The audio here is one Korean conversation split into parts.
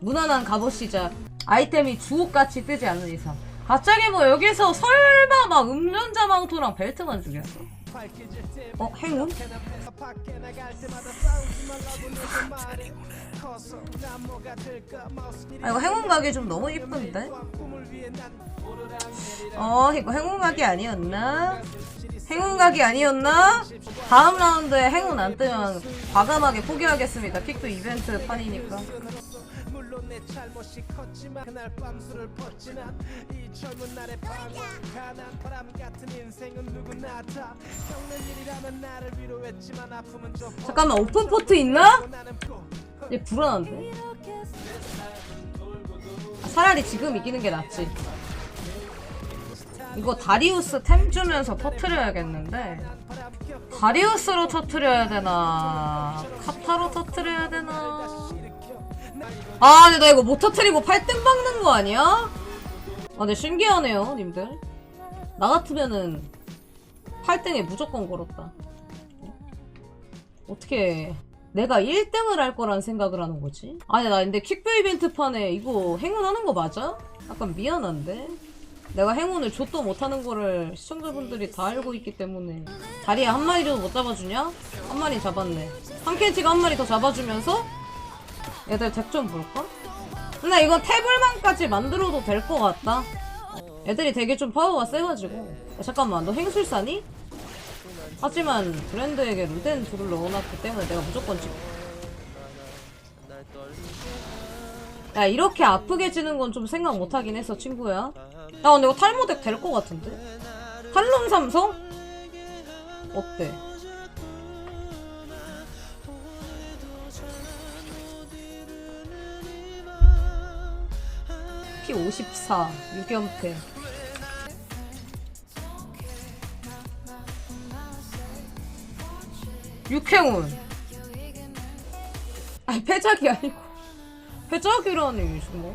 무난한 갑옷 시작. 아이템이 주옥같이 뜨지 않는 이상. 갑자기 뭐 여기서 설마 막 음전자 망토랑 벨트만 주겠어? 어? 행운? 아 이거 행운 가게 좀 너무 이쁜데? 어 이거 행운 가게 아니었나? 행운 가게 아니었나? 다음 라운드에 행운 안 뜨면 과감하게 포기하겠습니다. 킥도 이벤트 판이니까. 내 잘못이 컸지만 그날 밤 술을 퍼지 난이 젊은 날의 방황 가난 바람 같은 인생은 누구나 다 겪는 일이라면 나를 위로했지만 아픔은 좀 잠깐만 오픈 포트 있나? 얘 불안한데? 아, 차라리 지금 이기는 게 낫지. 이거 다리우스 템 주면서 터트려야겠는데 다리우스로 터트려야 되나 카타로 터트려야 되나 아 근데 나 이거 못 터트리고 8등 박는 거 아니야? 아 근데 신기하네요 님들 나 같으면은 8등에 무조건 걸었다 어떻게 내가 1등을 할 거란 생각을 하는 거지? 아니 나 근데 킥뷰 이벤트 판에 이거 행운하는 거 맞아? 약간 미안한데? 내가 행운을 줬도 못하는 거를 시청자분들이 다 알고 있기 때문에 다리에 한 마리도 못 잡아주냐? 한 마리 잡았네 한 캔치가 한 마리 더 잡아주면서 얘들 덱 좀 볼까? 근데 이건 태블만까지 만들어도 될 것 같다 애들이 되게 좀 파워가 세가지고 야, 잠깐만 너 행술사니? 하지만 브랜드에게 루덴 둘을 넣어놨기 때문에 내가 무조건 찍. 야 이렇게 아프게 지는 건 좀 생각 못하긴 했어 친구야. 야 근데 이거 탈모덱 될 것 같은데? 탈론 삼성? 어때? 피 54, 유견패. 육행운. 아니 패작이 아니고 패작이라니 정말.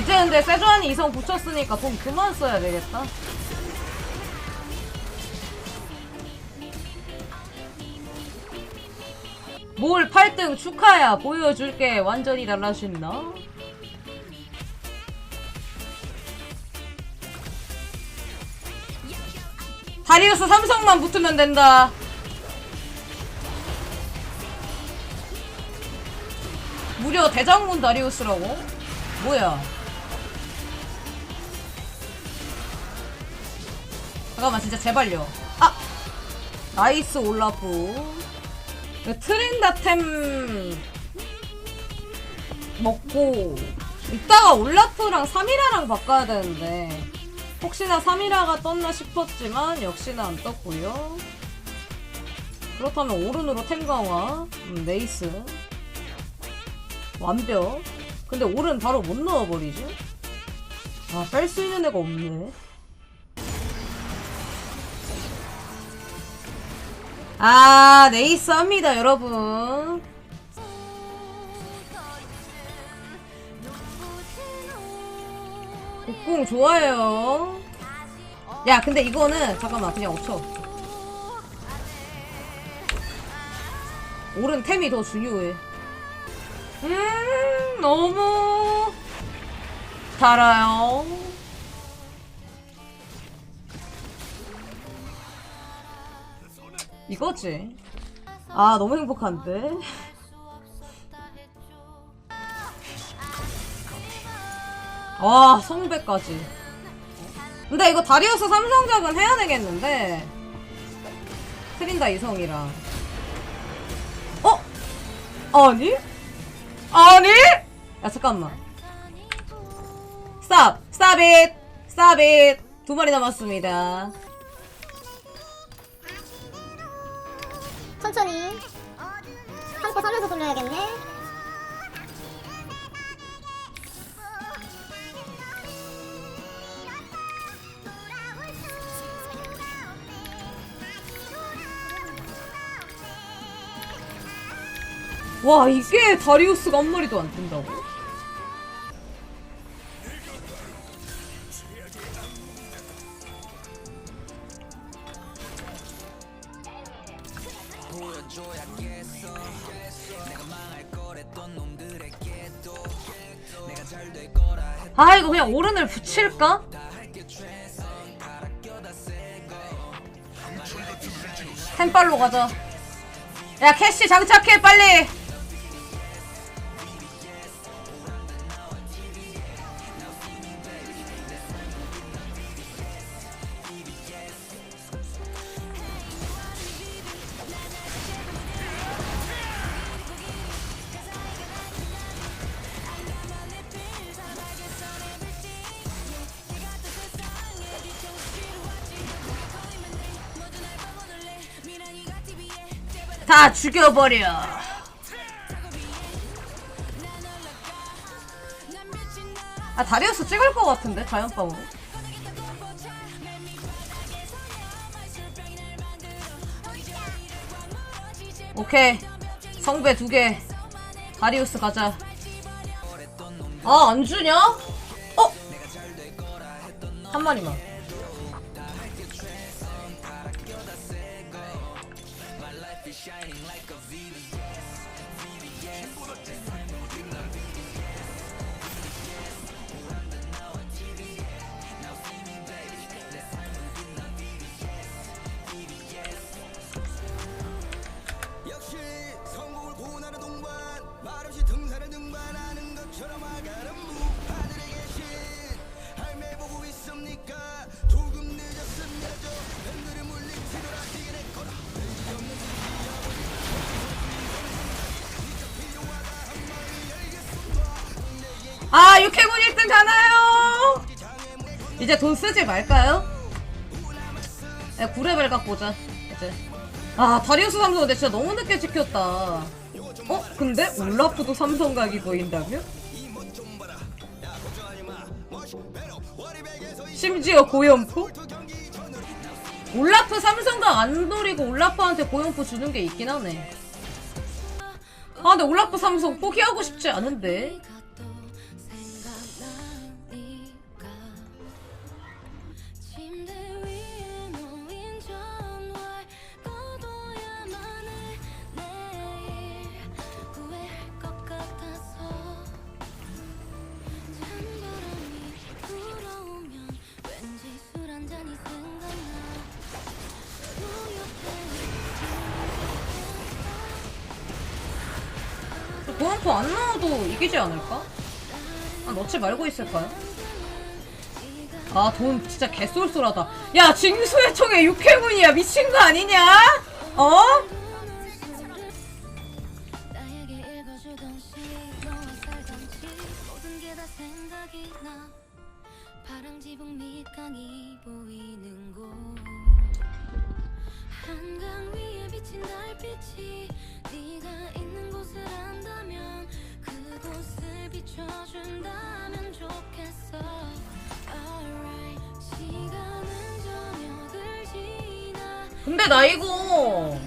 이제 근데 세주안이 이성 붙였으니까 돈 그만 써야 되겠다. 뭘 8등 축하야. 보여줄게. 완전히 달라진다. 다리우스 삼성만 붙으면 된다. 무려 대장군 다리우스라고? 뭐야 잠깐만 진짜 제발요 아! 나이스 올라프. 트린다템 먹고 이따가 올라프랑 3이라랑 바꿔야 되는데 혹시나 3이라가 떴나 싶었지만 역시나 안 떴고요. 그렇다면 오른으로 템 강화 음, 네이스. 완벽. 근데 오른 바로 못 넣어버리죠? 아 뺄 수 있는 애가 없네 아 네이스 합니다 여러분. 곡궁 좋아요. 야 근데 이거는 잠깐만 그냥 없쳐 오른 템이 더 중요해. 음, 너무 달아요. 이거지. 아, 너무 행복한데? 와, 성배까지. 근데 이거 다리우스 삼성작은 해야 되겠는데? 트린다 이성이랑. 어? 아니? 아니? 야, 잠깐만. 스탑! 스탑 잇! 스탑 잇! 두 마리 남았습니다. 천천히 한코 살려서 돌려야겠네 와, 이게 다리우스가 한 마리도 안 뜬다고? 그냥 오른을 붙일까? 템빨로 가자 야 캐시 장착해 빨리 다 죽여버려. 아 다리우스 찍을 것 같은데 자연빵으로? 오케이. 성배 두개. 다리우스 가자. 아 안 주냐? 어? 한 마리만 아 육해군 1등 가나요? 이제 돈 쓰지 말까요? 야 9레벨 갖고 오자 이제 아 다리우스 삼성 근데 진짜 너무 늦게 찍혔다 어? 근데 올라프도 삼성 각이 보인다며? 심지어 고연포? 올라프 삼성각 안 노리고 올라프한테 고연포 주는 게 있긴 하네 아 근데 올라프 삼성 포기하고 싶지 않은데 고연포 안 나와도 이기지 않을까? 아 넣지 말고 있을까요? 아 돈 진짜 개쏠쏠하다 야 징수의 총에 육해군이야 미친 거 아니냐? 어? 한강 위에 비친 달빛이 네가 있는 곳을 근데 나 이거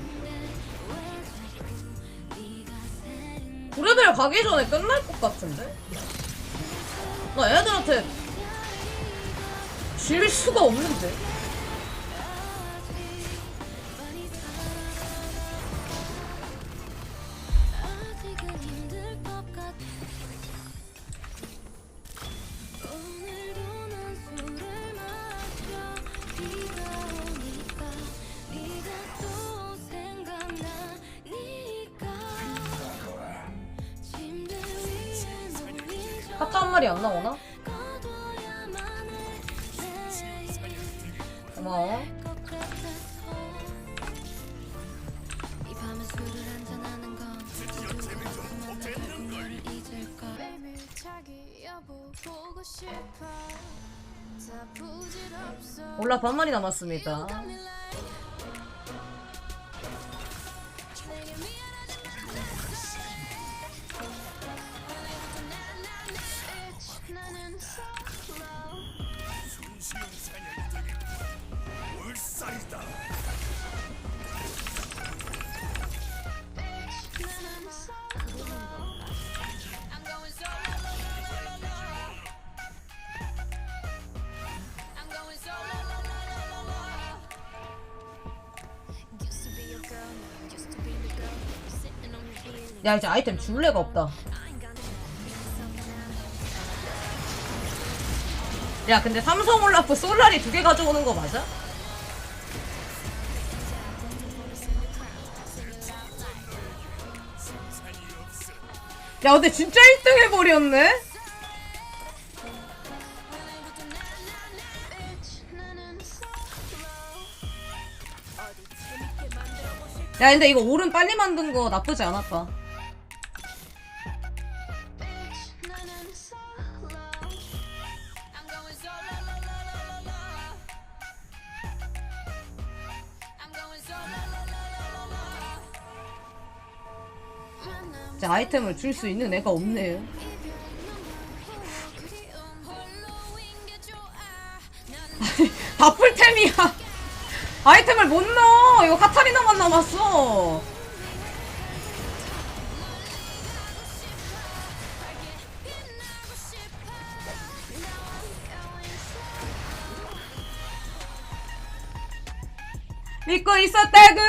구레벨 가기 전에 끝날 것 같은데? 나 애들한테 질 수가 없는데? 가짜 한 마리 안 나오나? 고마워. 것 같아서 이 밤에 술을 한 야 이제 아이템 줄래가 없다. 야 근데 삼성 올라프 솔라리 두 개 가져오는 거 맞아? 야 근데 진짜 1등 해버렸네? 야 근데 이거 오른 빨리 만든 거 나쁘지 않았다. 이제 아이템을 줄 수 있는 애가 없네. 그리움 홀로인 게 좋아. 다 풀템이야. 아이템을 못 넣어. 이거 카타리나만 남았어. 믿고 있었다구.